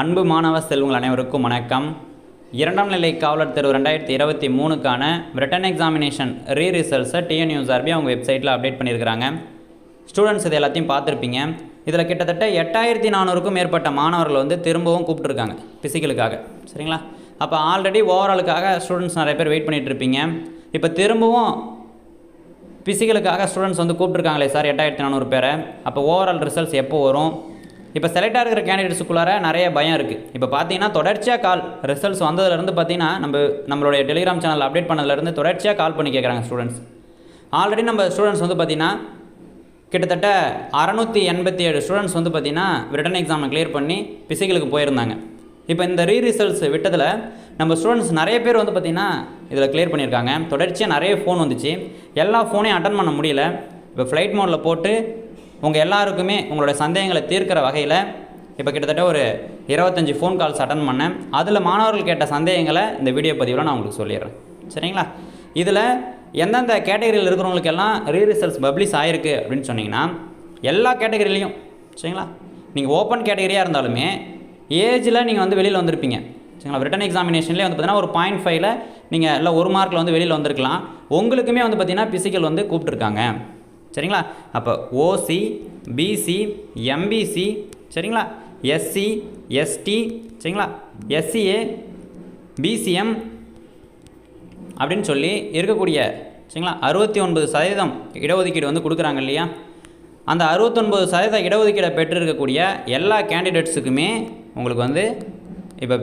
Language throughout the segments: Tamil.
அன்பு மாணவ செல்வங்கள் அனைவருக்கும் வணக்கம். இரண்டாம் நிலை காவலர் தேர்வு ரெண்டாயிரத்தி இருபத்தி மூணுக்கான ரிட்டன் எக்ஸாமினேஷன் ரீ ரிசல்ட்ஸை டிஎன்யூஆர்பி அவங்க வெப்சைட்டில் அப்டேட் பண்ணியிருக்கிறாங்க. ஸ்டூடெண்ட்ஸ் இது எல்லாத்தையும் பார்த்துருப்பீங்க. இதில் கிட்டத்தட்ட எட்டாயிரத்தி நானூறுக்கும் மேற்பட்ட மாணவர்கள் வந்து திரும்பவும் கூப்பிட்டுருக்காங்க ஃபிசிக்கலுக்காக சரிங்களா? அப்போ ஆல்ரெடி ஓவராலுக்காக ஸ்டூடெண்ட்ஸ் நிறைய பேர் வெயிட் பண்ணிகிட்ருப்பீங்க இருப்பீங்க. இப்போ திரும்பவும் ஃபிசிக்கலுக்காக ஸ்டூடெண்ட்ஸ் வந்து கூப்பிட்ருக்காங்களே சார் எட்டாயிரத்தி நானூறு பேரை. அப்போ ஓவரால் ரிசல்ட்ஸ் எப்போ வரும்? இப்போ செலக்ட் ஆகிற கேண்டிடேட்ஸுக்குள்ளார நிறைய பயம் இருக்குது இப்போ பார்த்தீங்கன்னா தொடர்ச்சியாக கால் ரிசல்ட்ஸ் வந்ததுலேருந்து பார்த்தீங்கன்னா நம்ம நம்மளுடைய டெலிகிராம் சேனல் அப்டேட் பண்ணதுலேருந்து தொடர்ச்சியாக கால் பண்ணி கேட்குறாங்க ஸ்டூடெண்ட்ஸ் ஆல்ரெடி நம்ம ஸ்டூடெண்ட்ஸ் வந்து பார்த்தீங்கன்னா கிட்டத்தட்ட அறநூற்றி எண்பத்தி ஏழு ஸ்டூடெண்ட்ஸ் வந்து பார்த்தீங்கன்னா ரிட்டன் எக்ஸாமை கிளியர் பண்ணி பிசிக்கலுக்கு போயிருந்தாங்க. இப்போ இந்த ரீ ரிசல்ட்ஸ் விட்டதில் நம்ம ஸ்டூடெண்ட்ஸ் நிறைய பேர் வந்து பார்த்திங்கன்னா இதில் கிளியர் பண்ணியிருக்காங்க. தொடர்ச்சியாக நிறைய ஃபோன் வந்துச்சு. எல்லா ஃபோனையும் அட்டன் பண்ண முடியல. இப்போ ஃப்ளைட் மோடில் போட்டு உங்கள் எல்லாருக்குமே உங்களோட சந்தேகங்களை தீர்க்கிற வகையில் இப்போ கிட்டத்தட்ட ஒரு இருபத்தஞ்சி ஃபோன் கால்ஸ் அட்டன் பண்ணேன். அதில் மாணவர்கள் கேட்ட சந்தேகங்களை இந்த வீடியோ பதிவில் நான் உங்களுக்கு சொல்லிடுறேன். சரிங்களா? இதில் எந்தெந்த கேட்டகரியில் இருக்கிறவங்களுக்கெல்லாம் ரீ ரிசல்ட்ஸ் பப்ளிஷ் ஆகிருக்கு அப்படின்னு சொன்னீங்கன்னா எல்லா கேட்டகரியிலையும் சரிங்களா? நீங்கள் ஓப்பன் கேட்டகரியாக இருந்தாலுமே ஏஜில் நீங்கள் வந்து வெளியில் வந்திருப்பீங்க. சரிங்களா? ரிட்டன் எக்ஸாமினேஷன்லேயே வந்து பார்த்தீங்கன்னா ஒரு பாயிண்ட் ஃபைவ்ல நீங்கள் இல்லை ஒரு மார்க்கில் வந்து வெளியில் வந்திருக்கலாம். உங்களுக்குமே வந்து பார்த்தீங்கன்னா பிசிக்கல் வந்து கூப்பிட்ருக்காங்க சரிங்களா? அப்போ ஓசி பிசி எம்பிசி சரிங்களா? எஸ்சி எஸ்டி சரிங்களா? எஸ்சிஏ பிசிஎம் அப்படின்னு சொல்லி இருக்கக்கூடிய சரிங்களா? அறுபத்தி ஒன்பது சதவீதம் இடஒதுக்கீடு வந்து கொடுக்குறாங்க இல்லையா? அந்த அறுபத்தொன்பது சதவீத இடஒதுக்கீடை பெற்றிருக்கக்கூடிய எல்லா கேண்டிடேட்ஸுக்குமே உங்களுக்கு வந்து இப்போ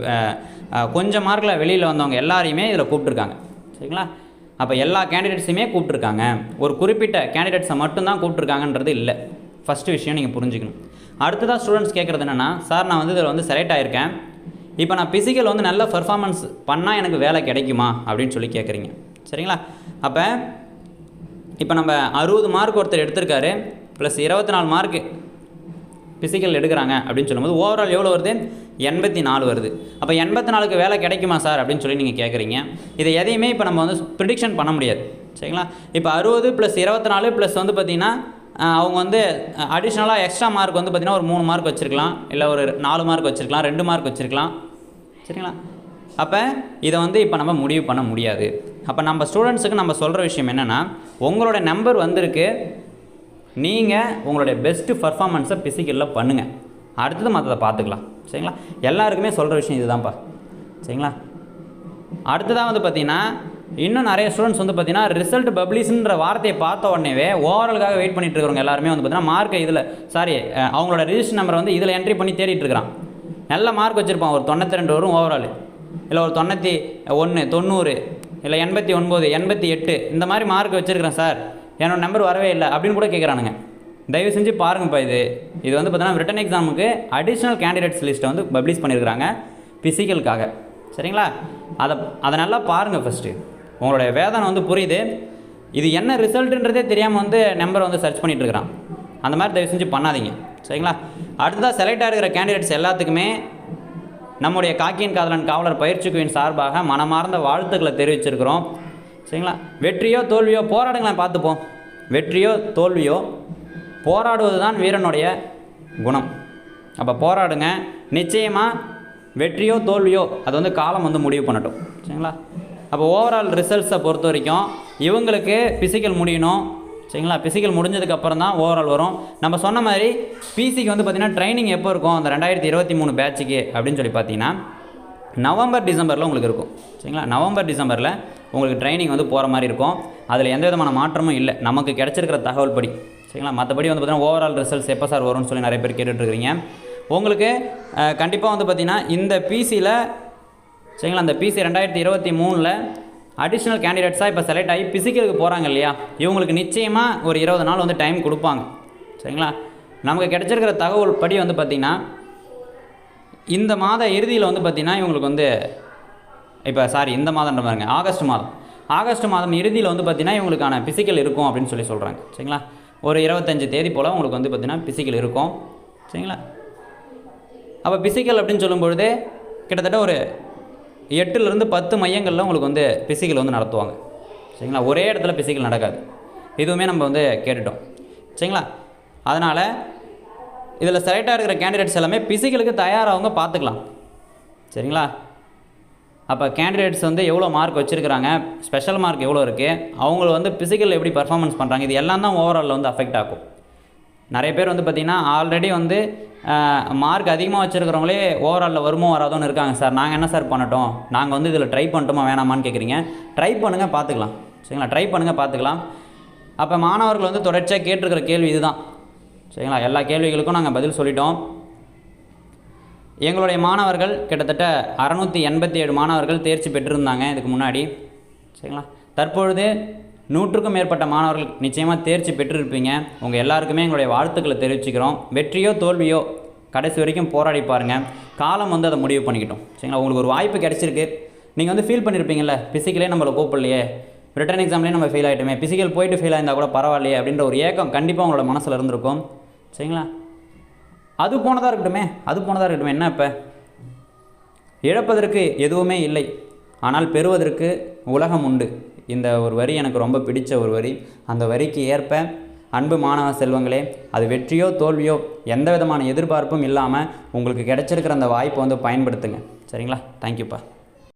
கொஞ்சம் மார்க்கில் வெளியில் வந்தவங்க எல்லாரையுமே இதில் கூப்பிட்ருக்காங்க சரிங்களா? அப்போ எல்லா கேண்டிடேட்ஸுமே கூப்பிட்ருக்காங்க ஒரு குறிப்பிட்ட கேண்டிடேட்ஸை மட்டும்தான் கூப்பிட்ருக்காங்கன்றது இல்லை. ஃபஸ்ட்டு விஷயம் நீங்கள் புரிஞ்சுக்கணும். அடுத்ததாக ஸ்டூடெண்ட்ஸ் கேட்குறது என்னென்னா சார் நான் வந்து இதில் வந்து செலக்ட் ஆகியிருக்கேன் இப்போ நான் பிசிக்கல் வந்து நல்ல பர்ஃபார்மன்ஸ் பண்ணால் எனக்கு வேலை கிடைக்குமா? அப்படின்னு சொல்லி கேட்குறீங்க சரிங்களா? அப்போ இப்போ நம்ம அறுபது மார்க் ஒருத்தர் எடுத்திருக்காரு ப்ளஸ் இருபத்தி நாலு மார்க்கு பிசிக்கல் எடுக்கிறாங்க அப்படின்னு சொல்லும்போது ஓவரால் எவ்வளோ வருது? எண்பத்தி நாலு வருது. அப்போ எண்பத்தி நாலுக்கு வேலை கிடைக்குமா சார்? அப்படின்னு சொல்லி நீங்கள் கேட்குறீங்க இதை எதையுமே இப்போ நம்ம வந்து ப்ரிடிக்ஷன் பண்ண முடியாது. சரிங்களா? இப்போ அறுபது ப்ளஸ் இருபத்தி நாலு ப்ளஸ் வந்து பார்த்திங்கன்னா அவங்க வந்து அடிஷ்னலாக எக்ஸ்ட்ரா மார்க் வந்து பார்த்திங்கன்னா ஒரு மூணு மார்க் வச்சுருக்கலாம். இல்லை ஒரு நாலு மார்க் வச்சுருக்கலாம். ரெண்டு மார்க் வச்சுருக்கலாம். சரிங்களா? அப்போ இதை வந்து இப்போ நம்ம முடிவு பண்ண முடியாது. அப்போ நம்ம ஸ்டூடெண்ட்ஸுக்கு நம்ம சொல்கிற விஷயம் என்னென்னா உங்களோட நம்பர் வந்திருக்கு. நீங்கள் உங்களுடைய பெஸ்ட்டு பர்ஃபார்மன்ஸை பிசிக்கலில் பண்ணுங்கள் அடுத்தது மற்றதை பார்த்துக்கலாம். சரிங்களா? எல்லாருக்குமே சொல்கிற விஷயம் இதுதான்ப்பா. சரிங்களா? அடுத்ததாக வந்து பார்த்திங்கன்னா இன்னும் நிறைய ஸ்டூடெண்ட்ஸ் வந்து பார்த்திங்கன்னா ரிசல்ட் பப்ளிஷ்ன்ற வார்த்தையை பார்த்த உடனேவே ஓவராலுக்காக வெயிட் பண்ணிட்டு இருக்கிறவங்க எல்லாருமே வந்து பார்த்திங்கன்னா மார்க்கை இதில் சாரி அவங்களோட ரிஜிஸ்டர் நம்பரை வந்து இதில் என்ட்ரி பண்ணி தேடிட்டு இருக்கிறான். நல்ல மார்க் வச்சுருப்பான். ஒரு தொண்ணூற்றி ரெண்டு வரும் ஓவரால் இல்லை ஒரு தொண்ணூற்றி ஒன்று தொண்ணூறு இல்லை எண்பத்தி ஒன்பது எண்பத்தி எட்டு இந்த மாதிரி மார்க் வச்சுருக்கிறேன் சார். என்னோடய நம்பர் வரவே இல்லை அப்படின்னு கூட கேட்குறானுங்க தயவு செஞ்சு பாருங்கப்பா இது. இது வந்து பார்த்தீங்கன்னா ரிட்டன் எக்ஸாமுக்கு அடிஷ்னல் கேண்டிடேட்ஸ் லிஸ்ட்டை வந்து பப்ளிஷ் பண்ணியிருக்கிறாங்க ஃபிசிக்கலுக்காக சரிங்களா? அதை அதை நல்லா பாருங்கள் ஃபஸ்ட்டு உங்களுடைய வேதனை வந்து புரியுது. இது என்ன ரிசல்ட்டுன்றதே தெரியாமல் வந்து நம்பரை வந்து சர்ச் பண்ணிகிட்ருக்கிறான் அந்த மாதிரி தயவு செஞ்சு பண்ணாதீங்க. சரிங்களா? அடுத்ததாக செலக்ட் ஆகிருக்கிற கேண்டிடேட்ஸ் எல்லாத்துக்குமே நம்முடைய காக்கியன் காதலன் காவலர் பயிற்சி குழுவின் சார்பாக மனமார்ந்த வாழ்த்துக்களை தெரிவிச்சிருக்கிறோம். சரிங்களா? வெற்றியோ தோல்வியோ போராடுங்களேன் பார்த்துப்போம். வெற்றியோ தோல்வியோ போராடுவது தான் வீரனுடைய குணம். அப்போ போராடுங்க. நிச்சயமாக வெற்றியோ தோல்வியோ அது வந்து காலம் வந்து முடிவு பண்ணட்டும். சரிங்களா? அப்போ ஓவரால் ரிசல்ட்ஸை பொறுத்த வரைக்கும் இவங்களுக்கு பிசிக்கல் முடியணும். சரிங்களா? பிசிக்கல் முடிஞ்சதுக்கப்புறம் தான் ஓவரால் வரும். நம்ம சொன்ன மாதிரி பிசிக்கு வந்து பார்த்திங்கன்னா ட்ரைனிங் எப்போ இருக்கும்? அந்த ரெண்டாயிரத்தி இருபத்தி மூணு பேட்சுக்கு அப்படின்னு சொல்லி பார்த்தீங்கன்னா நவம்பர் டிசம்பரில் உங்களுக்கு இருக்கும். சரிங்களா? நவம்பர் டிசம்பரில் உங்களுக்கு ட்ரைனிங் வந்து போகிற மாதிரி இருக்கும். அதில் எந்த விதமான மாற்றமும் இல்லை. நமக்கு கிடச்சிருக்கிற தகவல் படி சரிங்களா? மற்றபடி வந்து பார்த்திங்கன்னா ஓவரால் ரிசல்ட்ஸ் எப்போ சார் வரும்னு சொல்லி நிறைய பேர் கேட்டுட்ருக்கிறீங்க. உங்களுக்கு கண்டிப்பாக வந்து பார்த்திங்கன்னா இந்த பிசியில் சரிங்களா? அந்த பிசி ரெண்டாயிரத்தி இருபத்தி மூணில் அடிஷ்னல் கேண்டிடேட்ஸாக இப்போ செலக்ட் ஆகி பிசிக்கலுக்கு போகிறாங்க இல்லையா? இவங்களுக்கு நிச்சயமாக ஒரு இருபது நாள் வந்து டைம் கொடுப்பாங்க. சரிங்களா? நமக்கு கிடச்சிருக்கிற தகவல் படி வந்து பார்த்திங்கன்னா இந்த மாத இறுதியில் வந்து பார்த்திங்கன்னா இவங்களுக்கு வந்து இப்போ சாரி இந்த மாதம்ன்ற பாருங்க ஆகஸ்ட் மாதம். ஆகஸ்ட் மாதம் இறுதியில் வந்து பார்த்திங்கன்னா இவங்களுக்கான பிசிக்கல் இருக்கும் அப்படின்னு சொல்லி சொல்கிறாங்க சரிங்களா? ஒரு இருபத்தஞ்சு தேதி போல் உங்களுக்கு வந்து பார்த்திங்கன்னா பிசிக்கல் இருக்கும். சரிங்களா? அப்போ பிசிக்கல் அப்படின்னு சொல்லும்பொழுது கிட்டத்தட்ட ஒரு எட்டுலேருந்து பத்து மையங்களில் உங்களுக்கு வந்து பிசிக்கல் வந்து நடத்துவாங்க. சரிங்களா? ஒரே இடத்துல பிசிக்கல் நடக்காது. இதுவுமே நம்ம வந்து கேட்டுட்டோம். சரிங்களா? அதனால் இதில் செலக்டாக இருக்கிற கேண்டிடேட்ஸ் எல்லாமே பிசிக்கலுக்கு தயாராகவங்க பார்த்துக்கலாம். சரிங்களா? அப்போ கேண்டிடேட்ஸ் வந்து எவ்வளோ மார்க் வச்சுருக்கிறாங்க ஸ்பெஷல் மார்க் எவ்வளோ இருக்குது அவங்கள வந்து பிசிக்கல் எப்படி பர்ஃபார்மன்ஸ் பண்ணுறாங்க இது எல்லாம் தான் ஓவராலில் வந்து அஃபெக்ட் ஆகும் நிறைய பேர் வந்து பார்த்திங்கன்னா ஆல்ரெடி வந்து மார்க் அதிகமாக வச்சுருக்கிறவங்களே ஓவராலில் வருமோ வராதோன்னு இருக்காங்க சார். நாங்கள் என்ன சார் பண்ணட்டும்? நாங்கள் வந்து இதில் ட்ரை பண்ணட்டுமா வேணாமான்னு கேட்குறீங்க ட்ரை பண்ணுங்கள் பார்த்துக்கலாம். சரிங்களா? ட்ரை பண்ணுங்கள் பார்த்துக்கலாம். அப்போ மாணவர்கள் வந்து தொடர்ச்சியாக கேட்டிருக்கிற கேள்வி இதுதான். சரிங்களா? எல்லா கேள்விகளுக்கும் நாங்கள் பதில் சொல்லிட்டோம். எங்களுடைய மாணவர்கள் கிட்டத்தட்ட அறநூற்றி எண்பத்தி ஏழு மாணவர்கள் தேர்ச்சி பெற்றிருந்தாங்க இதுக்கு முன்னாடி. சரிங்களா? தற்பொழுது நூற்றுக்கும் மேற்பட்ட மாணவர்கள் நிச்சயமாக தேர்ச்சி பெற்றிருப்பீங்க. உங்கள் எல்லாருக்குமே எங்களுடைய வாழ்த்துக்களை தெரிவிச்சுக்கிறோம். வெற்றியோ தோல்வியோ கடைசி வரைக்கும் போராடி பாருங்கள் காலம் வந்து அதை முடிவு பண்ணிக்கிட்டோம். சரிங்களா? உங்களுக்கு ஒரு வாய்ப்பு கிடச்சிருக்கு. நீங்கள் வந்து ஃபீல் பண்ணியிருப்பீங்கல்ல ஃபிசிக்கலே நம்மளை கூப்பிடலையே. ரிட்டன் எக்ஸாம்லேயே நம்ம ஃபெயில் ஆகிட்டோமே ஃபிசிக்கல் போயிட்டு ஃபெயில் ஆயிருந்தால் கூட பரவாயில்லையே அப்படின்ற ஒரு ஏக்கம் கண்டிப்பாக உங்களோட மனசில் இருந்திருக்கும். சரிங்களா? அது போனதாக இருக்கட்டுமே அது போனதாக இருக்கட்டுமே என்ன இப்போ? இழப்பதற்கு எதுவுமே இல்லை. ஆனால் பெறுவதற்கு உலகம் உண்டு. இந்த ஒரு வரி எனக்கு ரொம்ப பிடிச்ச ஒரு வரி. அந்த வரிக்கு ஏற்ப அன்பு மாணவ செல்வங்களே அது வெற்றியோ தோல்வியோ எந்த விதமான எதிர்பார்ப்பும் இல்லாமல் உங்களுக்கு கிடைச்சிருக்கிற அந்த வாய்ப்பை வந்து பயன்படுத்துங்க. சரிங்களா? தேங்க்யூப்பா